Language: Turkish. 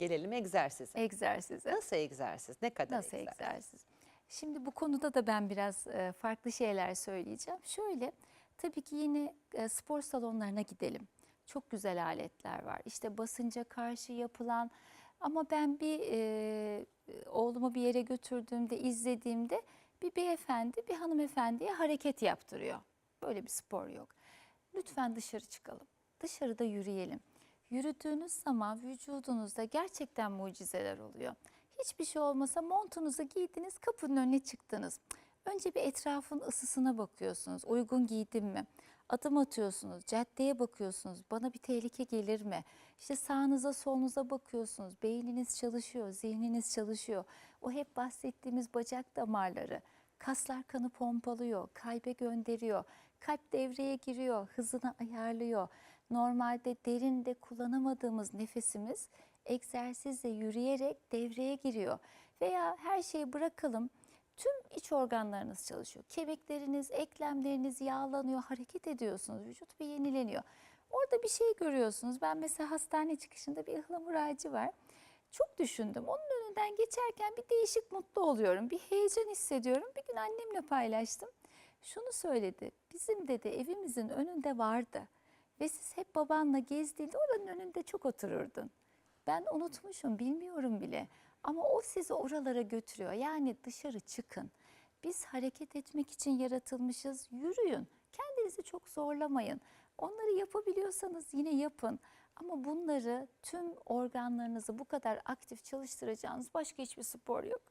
Egzersiz. egzersizi. Nasıl egzersiz? Ne kadar Nasıl egzersiz? egzersiz? Şimdi bu konuda da ben biraz e, farklı şeyler söyleyeceğim. Şöyle, tabii ki yine spor salonlarına gidelim. Çok güzel aletler var. İşte basınca karşı yapılan ama ben bir e, oğlumu bir yere götürdüğümde, izlediğimde bir beyefendi bir hanımefendiye hareket yaptırıyor. Böyle bir spor yok. Lütfen dışarı çıkalım. Dışarıda yürüyelim. Yürüdüğünüz zaman vücudunuzda gerçekten mucizeler oluyor. Hiçbir şey olmasa montunuzu giydiniz, kapının önüne çıktınız. Önce bir etrafın ısısına bakıyorsunuz. Uygun giydim mi? Adım atıyorsunuz, caddeye bakıyorsunuz. Bana bir tehlike gelir mi? İşte sağınıza solunuza bakıyorsunuz. Beyniniz çalışıyor, zihniniz çalışıyor. O hep bahsettiğimiz bacak damarları. Kaslar kanı pompalıyor, kalbe gönderiyor. Kalp devreye giriyor, hızını ayarlıyor. Normalde derinde kullanamadığımız nefesimiz egzersizle yürüyerek devreye giriyor. Veya her şeyi bırakalım. Tüm iç organlarınız çalışıyor. Kemikleriniz, eklemleriniz yağlanıyor, hareket ediyorsunuz. Vücut bir yenileniyor. Orada bir şey görüyorsunuz. Ben mesela hastane çıkışında bir ıhlamur ağacı var. Çok düşündüm. Onun önünden geçerken bir değişik mutlu oluyorum. Bir heyecan hissediyorum. Bir gün annemle paylaştım. Şunu söyledi. Bizim dedi evimizin önünde vardı. Ve siz hep babanla gezdiğinde oranın önünde çok otururdun. Ben unutmuşum, bilmiyorum bile. Ama o sizi oralara götürüyor. Yani dışarı çıkın. Biz hareket etmek için yaratılmışız. Yürüyün. Kendinizi çok zorlamayın. Onları yapabiliyorsanız yine yapın. Ama bunları tüm organlarınızı bu kadar aktif çalıştıracağınız başka hiçbir spor yok.